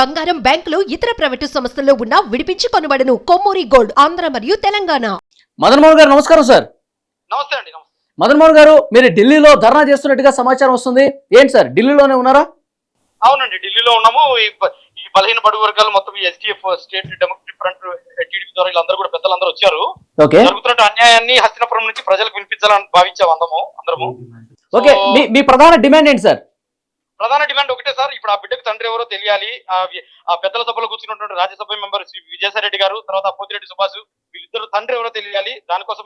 బంగారం బ్యాంకులు ఇతర ప్రైవేటు సంస్థల్లో ఉన్న విడిపించి కొనబడను. కొమ్మూరి గోల్డ్ ఆంధ్ర మరియు తెలంగాణ. మదన్ మోహన్ గారు నమస్కారం సార్. నమస్తే అండి మదన్ మోహన్ గారు మీరు ఢిల్లీలో ధర్నా చేస్తున్నట్టుగా సమాచారం వస్తుంది. ఏంటి సార్ ఢిల్లీలోనే ఉన్నారా? అవునండి ఢిల్లీలో ఉన్నాము. ఈ బలహీన బడుగు వర్గాలు మొత్తం ఈ SDF state democratic front TDP ద్వారా వీళ్ళందరూ కూడా పెద్దలందరూ వచ్చారు. ఓకే. జరుగుతున్న అన్యాయాన్ని హస్తినపురం నుంచి ప్రజలకు వినిపించాలని భావించాం అందము అందరము. ఓకే మీ ప్రధాన డిమాండ్ ఏంటి సార్? ప్రధాన డిమాండ్ ఒకటే సార్. ఇప్పుడు ఆ బిడ్డకు తండ్రి ఎవరో తెలియాలి. ఆ పెద్దల సభలో కూర్చున్నటువంటి రాజ్యసభ మెంబర్ శ్రీ విజయసాయి రెడ్డి గారు తర్వాత పోతిరెడ్డి సుభాష్ వీళ్ళిద్దరు తండ్రి ఎవరో తెలియాలి. దానికోసం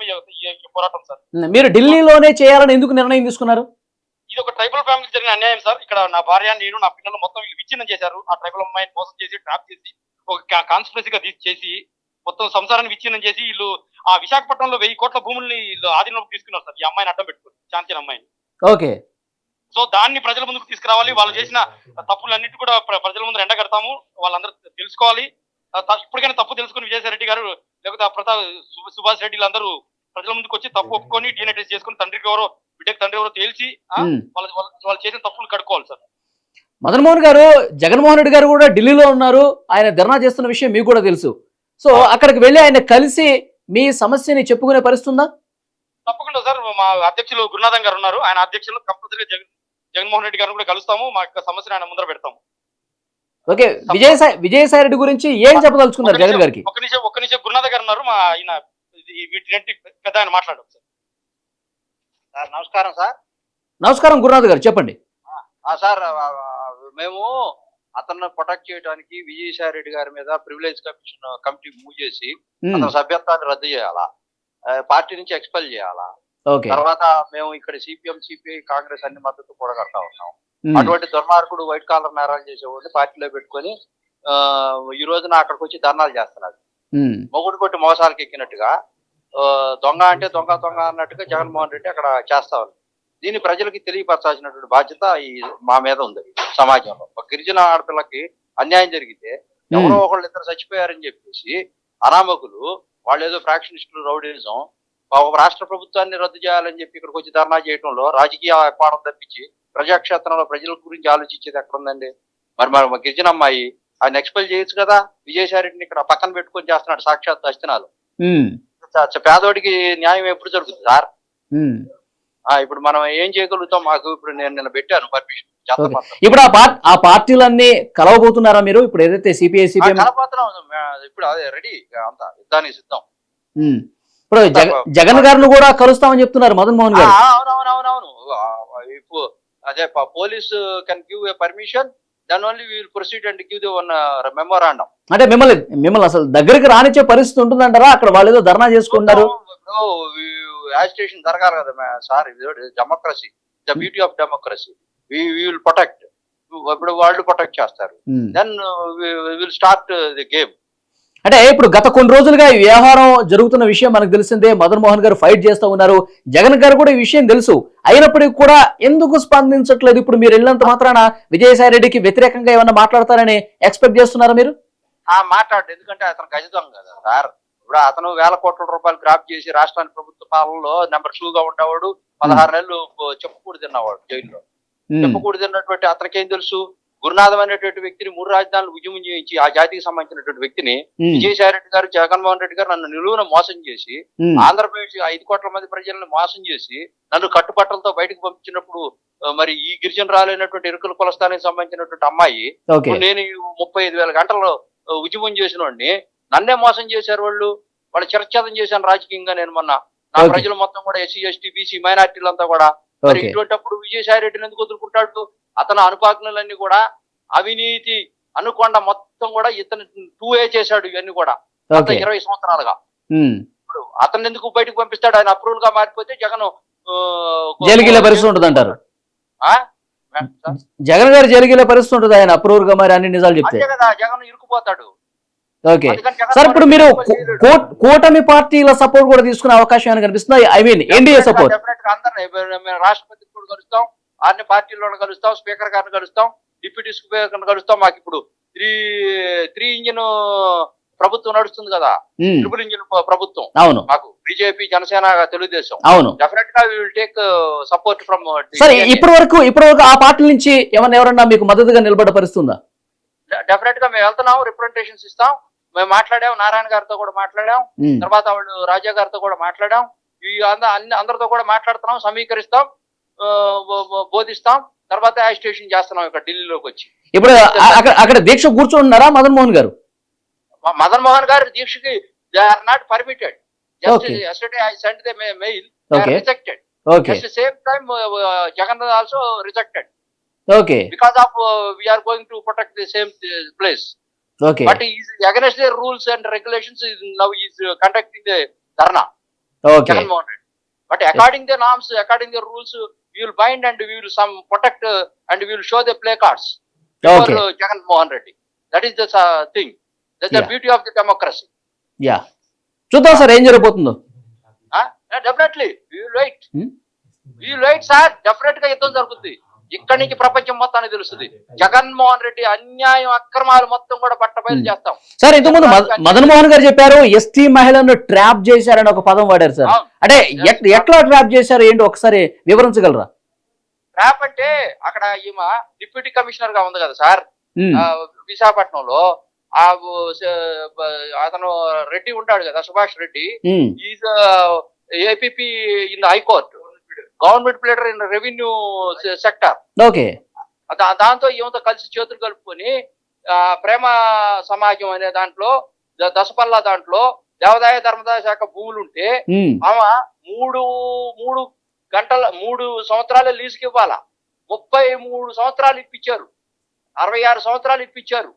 పోరాటం సార్. మీరు ఢిల్లీలోనే చేయాలని ఎందుకు నిర్ణయం తీసుకున్నారు? ఇది ఒక ట్రైబల్ ఫ్యామిలీ జరిగిన అన్యాయం సార్. ఇక్కడ నా భార్య నేను నా పిల్లలు మొత్తం వీళ్ళు విచ్ఛిన్నం చేశారు. ఆ ట్రైబల్ అమ్మాయిని మోసం చేసి ట్రాప్ చేసి ఒక కాన్స్పిరసీగా తీసి చేసి మొత్తం సంసారాన్ని విచ్ఛిన్నం చేసి వీళ్ళు ఆ విశాఖపట్నంలో వెయ్యి కోట్ల భూముల్ని వీళ్ళు ఆధీనంలోకి తీసుకున్నారు సార్. ఈ అమ్మాయిని అడ్డం పెట్టుకుని శాంతిని అమ్మాయిని. ఓకే. సో దాన్ని ప్రజల ముందుకు తీసుకురావాలి. వాళ్ళు చేసిన తప్పులన్నిటి కూడా ప్ర- ప్రజల ముందు ఎండగడతాము వాళ్ళందరూ తెలుసుకోవాలి. ఇప్పటికైనా తప్పు తెలుసుకుని విజయసాయి రెడ్డి గారు లేకపోతే ఆ ప్రతాప్ సుభాష్ రెడ్డి ప్రజల ముందుకు వచ్చి తప్పు ఒప్పుకొని డీనైటైజ్ చేసుకుని తండ్రికి ఎవరో బిడ్డకి తండ్రి ఎవరో తేల్చి. వాళ్ళ వాళ్ళ- చేసిన తప్పులు కడుక్కోవాలి సార్. మదన్ మోహన్ గారు జగన్మోహన్ రెడ్డి గారు కూడా ఢిల్లీలో ఉన్నారు. ఆయన ధర్నా చేస్తున్న విషయం మీకు కూడా తెలుసు. సో అక్కడికి వెళ్ళి ఆయన కలిసి మీ సమస్యని చెప్పుకునే పరిస్థితి ఉందా తప్పకుండా సార్. మా అధ్యక్షులు గురునాథం గారు ఉన్నారు. ఆయన అధ్యక్షులు కంపల్సరీగా జగన్ జగన్మోహన్ రెడ్డి గారిని కూడా కలుస్తాము. మా యొక్క సమస్యను ఆయన ముందర పెడతాము. ఓకే విజయసాయి విజయసాయి రెడ్డి గురించి ఏం చెప్పదలుచుకున్నారు జగన్ గారికి? ఒక నిమిషం ఒక నిమిషం. గురునాథ గారు ఉన్నారు మా ఆయన వీటినంటి పెద్ద ఆయన మాట్లాడడం సార్. సార్ నమస్కారం సార్. నమస్కారం గురునాథ్ గారు చెప్పండి. ఆ, సార్ మేము అతన్ని ప్రొటెక్ట్ చేయడానికి విజయసాయి రెడ్డి గారి మీద ప్రివిలేజ్ కమిషన్ కమిటీ మూవ్ చేసి. అతని సభ్యత్వాన్ని రద్దు చేయాలా? పార్టీ నుంచి ఎక్స్పెల్ చేయాలా? తర్వాత మేము ఇక్కడ సిపిఎం సిపిఐ కాంగ్రెస్ అన్ని మద్దతు కూడగడతా ఉన్నాం. అటువంటి దుర్మార్గుడు వైట్ కాలర్ నేరాలు చేసేవాడిని పార్టీలో పెట్టుకొని ఈ రోజున అక్కడికి వచ్చి ధర్నాలు చేస్తున్నారు మ్మ్. మొగుడు కొట్టి మోసాలకు ఎక్కినట్టుగా దొంగ అంటే దొంగ దొంగ అన్నట్టుగా జగన్మోహన్ రెడ్డి అక్కడ చేస్తా ఉంది దీన్ని ప్రజలకి తెలియపరచాల్సినటువంటి బాధ్యత ఈ మా మీద ఉంది సమాజంలో. ఒక గిరిజన ఆడపిల్లకి అన్యాయం జరిగితే ఎవరో ఒకళ్ళు ఇద్దరు చచ్చిపోయారని చెప్పేసి అనామకులు వాళ్ళు ఏదో ఫ్రాక్షనిస్టులు రౌడీజం ఒక రాష్ట్ర ప్రభుత్వాన్ని రద్దు చేయాలని చెప్పి ఇక్కడికి వచ్చి ధర్నా చేయడంలో రాజకీయ పాఠం తప్పించి ప్రజాక్షేత్రంలో ప్రజల గురించి ఆలోచించేది ఎక్కడ ఉందండి మరి మరి గిరిజన అమ్మాయి ఆయన ఎక్స్పెల్ చేయొచ్చు కదా? విజయసాయి రెడ్డిని ఇక్కడ పక్కన పెట్టుకొని చేస్తున్నాడు సాక్షాత్ అస్తినాలు పేదోడికి న్యాయం ఎప్పుడు జరుగుతుంది సార్? ఇప్పుడు మనం ఏం చేయగలుగుతాం? మాకు ఇప్పుడు నేను నిన్న పెట్టాను పర్మిషన్. ఇప్పుడు ఆ పార్ట్ ఆ పార్టీలన్నీ కలవబోతున్నారా మీరు? ఇప్పుడు ఏదైతే సిపిఐ ఇప్పుడు అదే రెడీ. అంతా. యుద్ధానికి సిద్ధం. ఇప్పుడు జగ- జగన్ గారిని కూడా కలుస్తామని చెప్తున్నారు మదన్ మోహన్ గారు. అవునవునవునవును. అదే police can give a permission then only will proceed and give the one memorandum అంటే మిమ్మల్ని మిమ్మల్ని అసలు దగ్గరికి రానిచ్చే పరిస్థితి ఉంటుందంటారా? అక్కడ వాళ్ళు ఏదో ధర్నా చేసుకుంటారు యాజిటేషన్ జరగాలి కదా సార్ ఇది democracy the beauty of democracy we will protect ఇప్పుడు వాళ్ళు ప్రొటెక్ట్ చేస్తారు. Then will start the game అంటే ఇప్పుడు గత కొన్ని రోజులుగా ఈ వ్యవహారం జరుగుతున్న విషయం మనకు తెలిసిందే. మదన్ మోహన్ గారు ఫైట్ చేస్తూ ఉన్నారు. జగన్ గారు కూడా ఈ విషయం తెలుసు. అయినప్పటికీ కూడా ఎందుకు స్పందించట్లేదు? ఇప్పుడు మీరు వెళ్ళినంత మాత్రాన విజయసాయి రెడ్డికి వ్యతిరేకంగా ఏమన్నా మాట్లాడతారని ఎక్స్పెక్ట్ చేస్తున్నారా మీరు? ఆ మాట్లాడు. ఎందుకంటే అతను గజదొంగ కదా సార్. ఇప్పుడు అతను వేల కోట్ల రూపాయలు గ్రాప్ చేసి రాష్ట్రానికి ప్రభుత్వ పాలనలో నెంబర్ టూ గా ఉండేవాడు. పదహారు నెలలు చెప్పుకూడు తిన్నవాడు జైల్లో. చెప్పుకూడు తిన్నటువంటి అతనికేం తెలుసు? గురునాథం అనేటువంటి వ్యక్తిని మూడు రాజధానులు ఉద్యమం చేయించి ఆ జాతికి సంబంధించినటువంటి వ్యక్తిని. విజయసాయి రెడ్డి గారు జగన్మోహన్ రెడ్డి గారు నన్ను నిలువున మోసం చేసి. ఆంధ్రప్రదేశ్ ఐదు కోట్ల మంది ప్రజలను మోసం చేసి నన్ను కట్టుబట్టలతో బయటకు పంపించినప్పుడు మరి ఈ గిరిజన రాలైనటువంటి ఇరుకుల కులస్థానికి సంబంధించినటువంటి అమ్మాయి నేను ముప్పై ఐదు వేల గంటలు ఆ, ఉద్యమం చేసిన వాడిని నన్నే మోసం చేశారు వాళ్ళు వాళ్ళు చిరచ్ఛేదం చేశాను రాజకీయంగా నేను మొన్న నా. ప్రజలు మొత్తం కూడా ఎస్సీ ఎస్టీ బీసీ మైనార్టీలంతా కూడా మరి ఇటువంటిప్పుడు విజయసాయి రెడ్డిని ఎందుకు వదులుకుంటాడు? అతను అనుపాజ్ఞలన్నీ కూడా అవినీతి అనుకొండ మొత్తం కూడా ఇతను టూ ఏ చేశాడు ఇవన్నీ కూడా. గత ఇరవై సంవత్సరాలుగా. ఇప్పుడు అతను ఎందుకు బయటకు పంపిస్తాడు? ఆయన అప్రూవల్గా మారిపోతే జగన్ జైలుకి పరిస్థితి ఉంటుంది అంటారు ఆ? జగన్ గారు జైలుకి పరిస్థితి ఉంటుంది. ఆయన అప్రూవర్గా మరి అన్ని నిజాలు చెప్తే. కదా జగన్ ఇరుక్కుపోతాడు ఓకే. సార్ ఇప్పుడు మీరు కూటమి పార్టీల సపోర్ట్ కూడా తీసుకునే అవకాశం ఏమైనా కనిపిస్తుంది? I mean NDA support. రాష్ట్రపతి కూడా కలుస్తాం అన్ని పార్టీలను కలుస్తాం స్పీకర్ గారిని కలుస్తాం డిప్యూటీ స్పీకర్ కలుస్తాం. మాకు ఇప్పుడు త్రీ త్రీ ఇంజిన్ ప్రభుత్వం నడుస్తుంది కదా. ట్రిపుల్ ఇంజిన్ ప్రభుత్వం. అవును. మాకు బీజేపీ జనసేన తెలుగుదేశం. అవును. డెఫినెట్గా విల్ టేక్ సపోర్ట్ ఫ్రమ్ సరే ఇప్పటి వరకు ఇప్పటి వరకు ఆ పార్టీ నుంచి ఏమన్నా ఎవరన్నా మీకు మద్దతుగా నిలబడ్డ పరిస్థితి ఉందా డెఫినెట్గా మేము వెళ్తున్నాం రిప్రజెంటేషన్స్ ఇస్తాం. మేము మాట్లాడాం నారాయణ గారితో కూడా మాట్లాడాం. తర్వాత వాళ్ళు రాజా గారితో కూడా మాట్లాడాం అన్ని అందరితో కూడా మాట్లాడుతున్నాం సమీకరిస్తాం బోధిస్తాం తర్వాత యాజిటేషన్ చేస్తున్నాం ఇక్కడ ఢిల్లీలోకి వచ్చి. ఇప్పుడు అక్కడ దీక్ష కూర్చోంటున్నారా మదన్ మోహన్ గారు? మదన్ మోహన్ గారి దీక్షకి they are not permitted. The mail Okay. Rejected okay At the same time, uh, uh, Jagannath also rejected. Uh, uh, uh. Okay Jagan Mohan Reddy. But according the norms, according the rules, uh, we will bind and we will some protect uh, and we will show the placards for Okay. uh, Jagan Mohan Reddy. That is the uh, thing. That's the Yeah. beauty of the democracy. Yeah చూద్దాం sir ఏం జరగబోతుందో. Hmm? We will wait, sir. Definitely గా యుద్ధం జరుగుతుంది ఇక్కడి నుంచి ప్రపంచం మొత్తానికి తెలుస్తుంది. జగన్మోహన్ రెడ్డి అన్యాయం అక్రమాలు మొత్తం కూడా బట్టబయలు Hmm. చేస్తాం. సార్ ఇంతకుముందు మద- మదన్ మోహన్ గారు చెప్పారు ఎస్టీ మహిళలను ట్రాప్ చేశారని ఒక పదం వాడారు సార్. అంటే ఎట్- ఎట్లా ట్రాప్ చేశారు ఏంటి ఒకసారి వివరించగలరా? ట్రాప్ అంటే అక్కడ ఈమె డిప్యూటీ కమిషనర్గా ఉంది కదా సార్. విశాఖపట్నంలో ఆ అతను రెడ్డి ఉంటాడు కదా Subhash Reddy. Is APP in high court. Government pleader in revenue sector. Okay. దాంతో ఈమెతో కలిసి చేతులు కలుపుకొని ప్రేమ సమాజం అనే దాంట్లో దశపల్లా దాంట్లో దేవాదాయ ధర్మదాయ శాఖ భూములు ఉంటే ఆమె మూడు మూడు గంటల మూడు సంవత్సరాలు లీజుకి ఇవ్వాలా? ముప్పై మూడు సంవత్సరాలు ఇప్పించారు అరవై ఆరు సంవత్సరాలు ఇప్పించారు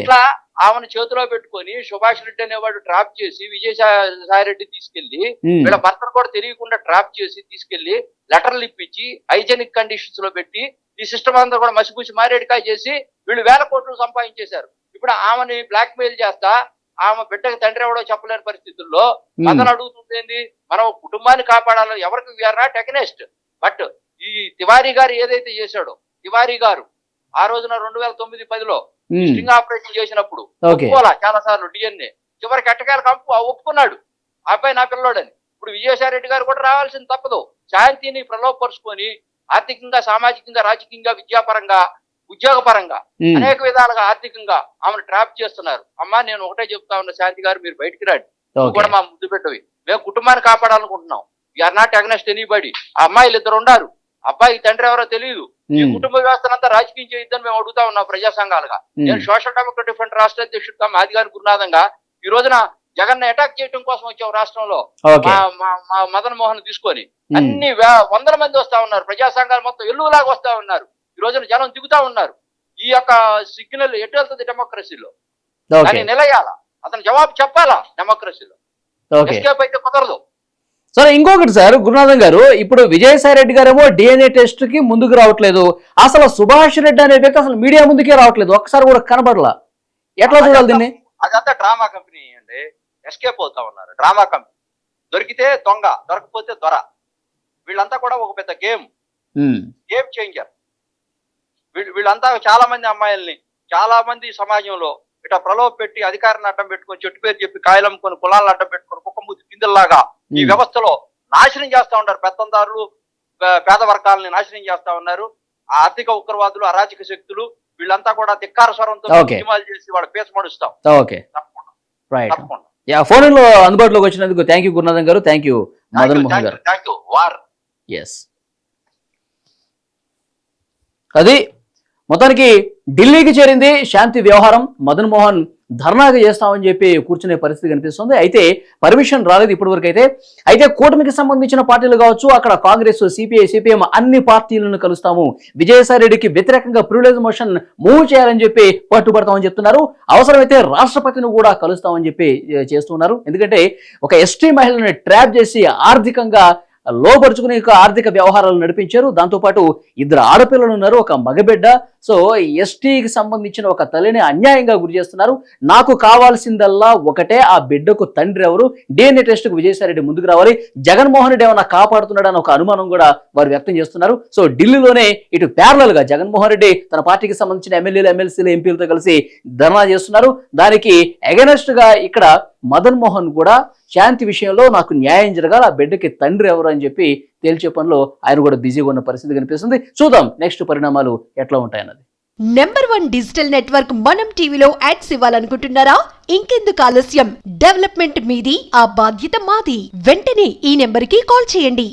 ఇట్లా ఆమెను చేతిలో పెట్టుకొని సుభాష్ రెడ్డి అనేవాడు ట్రాప్ చేసి విజయసాయి రెడ్డి తీసుకెళ్ళి వీళ్ళ భర్తను కూడా తెలియకుండా ట్రాప్ చేసి తీసుకెళ్ళి లెటర్లు ఇప్పించి హైజెనిక్ కండిషన్స్లో పెట్టి ఈ సిస్టమ్ అంతా కూడా మసిపూసి మారేడికాయ చేసి వీళ్ళు వేల కోట్లు సంపాదించేశారు. ఇప్పుడు ఆమెని బ్లాక్ మెయిల్ చేస్తా ఆమె బిడ్డకి తండ్రి ఎవడో చెప్పలేని పరిస్థితుల్లో అతను అడుగుతుంది మనం కుటుంబాన్ని కాపాడాలని ఎవరికి వీఆర్ నాట్ అగనెస్ట్ బట్ ఈ తివారీ గారు ఏదైతే చేశాడో తివారీ గారు ఆ రోజున రెండు వేల తొమ్మిది పదిలో స్టింగ్ ఆపరేషన్ చేసినప్పుడు ఒప్పుకోవాలా? చాలా సార్లు డిఎన్ఏ. చివరికి ఎట్టకాయల కంపు ఒప్పుకున్నాడు. అబ్బాయి నా పిల్లోడని. ఇప్పుడు విజయసాయి రెడ్డి గారు కూడా రావాల్సింది తప్పదు. శాంతిని ప్రలోభపరుచుకొని ఆర్థికంగా సామాజికంగా రాజకీయంగా విద్యాపరంగా ఉద్యోగపరంగా ఉమ్, అనేక విధాలుగా ఆర్థికంగా ఆమెను ట్రాప్ చేస్తున్నారు. అమ్మా నేను ఒకటే చెప్తా ఉన్నా శాంతి గారు మీరు బయటికి రండి. కూడా మా ముద్దు పెట్టవి. మేము కుటుంబాన్ని కాపాడాలనుకుంటున్నాం. ఆర్ నాట్ అగ్నెస్ట్ ఎనీబడి ఆ అమ్మాయిలు ఇద్దరు ఉన్నారు. అబ్బాయి తండ్రి ఎవరో తెలియదు. ఈ కుటుంబ వ్యవస్థనంతా రాజకీయం చేయొద్దని మేము అడుగుతా ఉన్నాం ప్రజా సంఘాలుగా. నేను సోషల్ డెమోక్రటిక్ ఫ్రంట్ రాష్ట్ర అధ్యక్షుడిగా మాదిగారి గురునాథంగా ఈ రోజున జగన్ అటాక్ చేయడం కోసం వచ్చాం రాష్ట్రంలో. మా మదన్ మోహన్ తీసుకొని. అన్ని వందల మంది వస్తా ఉన్నారు. ప్రజా సంఘాలు మొత్తం ఎల్లులాగా వస్తా ఉన్నారు. ఈ రోజున జనం దిగుతా ఉన్నారు. ఈ యొక్క సిగ్నల్ ఎటు వెళ్తుంది డెమోక్రసీలో దాన్ని నిలయాల? అతను జవాబు చెప్పాలా డెమోక్రసీలో ఎస్కేప్ అయితే కుదరదు. సరే ఇంకొకటి సార్ గురునాథం గారు ఇప్పుడు విజయసాయి రెడ్డి గారేమో డిఎన్ఏ టెస్ట్కి ముందుకు రావట్లేదు. అసలు సుభాష్ రెడ్డి అనే వ్యక్తి అసలు మీడియా ముందుకే రావట్లేదు. ఒక్కసారి కూడా కనబడలా. ఎట్లా చూడాలి దీన్ని? అదంతా డ్రామా కంపెనీ అండి. ఎస్కేప్ అవుతా ఉన్నారు. Drama company. దొరికితే దొంగ దొరకపోతే దొర. వీళ్ళంతా కూడా ఒక పెద్ద గేమ్. Game changer. వీళ్ళు వీళ్ళంతా చాలా మంది అమ్మాయిల్ని చాలా మంది సమాజంలో ఇట్లా ప్రలోభ పెట్టి అధికారాన్ని అడ్డం పెట్టుకొని చెట్టు పేరు చెప్పి కాయలు అమ్ముకొని కులాలను అడ్డం పెట్టుకొని కుక్క మూతి పిందెల్లాగా ఈ వ్యవస్థలో నాశనం చేస్తా ఉంటారు పెత్తందారులు పేద వర్గాలని నాశనం చేస్తా ఉన్నారు. ఆ ఆర్థిక ఉగ్రవాదులు అరాచక శక్తులు వీళ్ళంతా కూడా ధిక్కార స్వరంతో చేసి వాళ్ళ పేస మడుస్తాం. ఓకే. తప్పకుండా. యా ఫోన్లో అందుబాటులోకి వచ్చినందుకు థ్యాంక్ యూ గురునాథం గారు. థ్యాంక్ యూ మదన్ మోహన్ గారు. Thank you war. ఎస్ అది మొత్తానికి ఢిల్లీకి చేరింది శాంతి వ్యవహారం. మదన్ మోహన్ ధర్నాగా చేస్తామని చెప్పి కూర్చునే పరిస్థితి కనిపిస్తుంది. అయితే పర్మిషన్ రాలేదు ఇప్పటి వరకు అయితే అయితే కూటమికి సంబంధించిన పార్టీలు కావచ్చు అక్కడ కాంగ్రెస్ సిపిఐ సిపిఎం అన్ని పార్టీలను కలుస్తాము. విజయసాయి రెడ్డికి వ్యతిరేకంగా ప్రివిలేజ్ మోషన్ మూవ్ చేయాలని చెప్పి పట్టుబడతామని చెప్తున్నారు. అవసరమైతే రాష్ట్రపతిని కూడా కలుస్తామని చెప్పి చేస్తున్నారు. ఎందుకంటే ఒక ఎస్టీ మహిళని ట్రాప్ చేసి ఆర్థికంగా లోపరుచుకుని ఆర్థిక వ్యవహారాలు నడిపించారు. దాంతోపాటు ఇద్దరు ఆడపిల్లలు ఉన్నారు. ఒక మగబిడ్డ. సో ఎస్టీకి సంబంధించిన ఒక తల్లిని అన్యాయంగా గురి చేస్తున్నారు. నాకు కావాల్సిందల్లా ఒకటే. ఆ బిడ్డకు తండ్రి ఎవరు? డిఎన్ఏ టెస్ట్కు విజయసాయిరెడ్డి ముందుకు రావాలి. జగన్మోహన్ రెడ్డి ఏమైనా కాపాడుతున్నాడని ఒక అనుమానం కూడా వారు వ్యక్తం చేస్తున్నారు. సో ఢిల్లీలోనే ఇటు ప్యారలల్గా జగన్మోహన్ రెడ్డి తన పార్టీకి సంబంధించిన ఎమ్మెల్యేలు ఎమ్మెల్సీలు ఎంపీలతో కలిసి ధర్నా చేస్తున్నారు. దానికి అగెనెస్ట్గా ఇక్కడ మదన్ మోహన్ కూడా శాంతి విషయంలో నాకు న్యాయం జరగాలి ఆ బిడ్డకి తండ్రి ఎవరు అని చెప్పి తేల్చే పనిలో ఆయన కూడా బిజీగా ఉన్న పరిస్థితి కనిపిస్తుంది. చూద్దాం నెక్స్ట్ పరిణామాలు ఎట్లా ఉంటాయన్నది. నెంబర్ వన్ డిజిటల్ నెట్వర్క్ మనం టీవీలో యాడ్స్ ఇవ్వాలనుకుంటున్నారా? ఇంకెందుకు ఆలస్యం? డెవలప్మెంట్ మీది ఆ బాధ్యత మాది. వెంటనే ఈ నెంబర్కి కాల్ చేయండి.